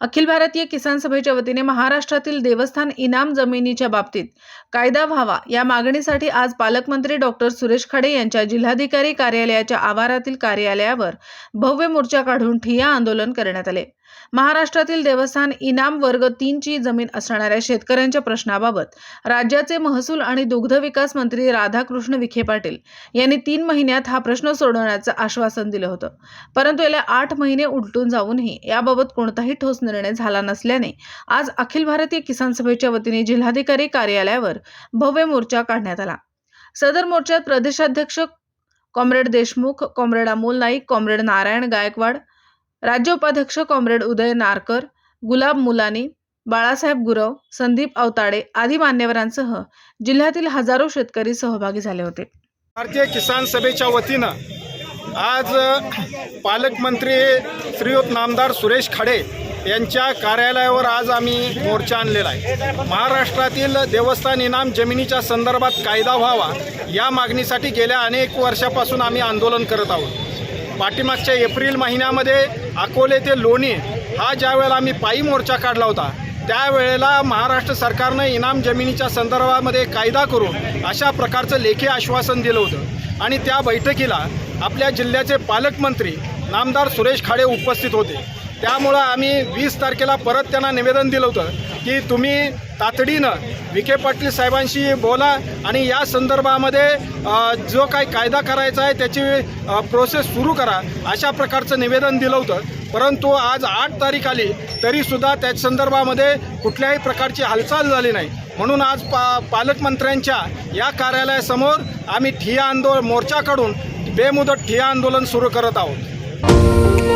अखिल भारतीय किसान सभेच्या वतीने महाराष्ट्रातील देवस्थान इनाम जमिनीच्या बाबतीत कायदा व्हावा या मागणीसाठी आज पालकमंत्री डॉक्टर सुरेश खाडे यांच्या जिल्हाधिकारी कार्यालयाच्या आवारातील कार्यालयावर भव्य मोर्चा काढून ठिय्या आंदोलन करण्यात आले. महाराष्ट्रातील देवस्थान इनाम वर्ग तीनची जमीन असणाऱ्या शेतकऱ्यांच्या प्रश्नाबाबत राज्याचे महसूल आणि दुग्ध विकास मंत्री राधाकृष्ण विखे पाटील यांनी तीन महिन्यात हा प्रश्न सोडवण्याचं आश्वासन दिलं होतं. परंतु याला आठ महिने उलटून जाऊनही याबाबत कोणताही ठोस निर्णय झाला नसल्याने आज अखिल भारतीय किसान सभेच्या वतीने जिल्हाधिकारी कार्यालयावर भव्य मोर्चा काढण्यात आला. सदर मोर्चात प्रदेशाध्यक्ष comrade Deshmukh comrade Amol Naik comrade Narayan Gaikwad राज्य उपाध्यक्ष कॉम्रेड उदय नारकर गुलाब मुलानी बाळासाहेब गुरव संदीप अवताडे आदी मान्यवरांसह जिल्ह्यातील हजारो शेतकरी सहभागी झाले होते. भारतीय किसान सभेच्या वतीनं आज पालकमंत्री श्रीयुत नामदार सुरेश खाडे यांच्या कार्यालयावर आज आम्ही मोर्चा आणलेला आहे. महाराष्ट्रातील देवस्थान इनाम जमिनीच्या संदर्भात कायदा व्हावा या मागणीसाठी गेल्या अनेक वर्षापासून आम्ही आंदोलन करत आहोत. पाठीमागच्या एप्रिल महिन्यामध्ये अकोले ते लोणी हा ज्या वेळेला आम्ही पायी मोर्चा काढला होता त्यावेळेला महाराष्ट्र सरकारनं इनाम जमिनीच्या संदर्भामध्ये कायदा करून अशा प्रकारचं लेखी आश्वासन दिलं होतं. आणि त्या बैठकीला आपल्या जिल्ह्याचे पालकमंत्री नामदार सुरेश खाडे उपस्थित होते. त्यामुळं आम्ही वीस तारखेला परत त्यांना निवेदन दिलं होतं की तुम्ही तातडीनं विखे पाटील साहेबांशी बोला आणि या संदर्भामध्ये जो काही कायदा करायचा आहे त्याची प्रोसेस सुरू करा अशा प्रकारचं निवेदन दिलं होतं. परंतु आज आठ तारीख आली तरीसुद्धा त्या संदर्भामध्ये कुठल्याही प्रकारची हालचाल झाली नाही. म्हणून आज पा पालकमंत्र्यांच्या या कार्यालयासमोर आम्ही ठिया आंदोलन मोर्चा काढून बेमुदत ठिया आंदोलन सुरू करत आहोत.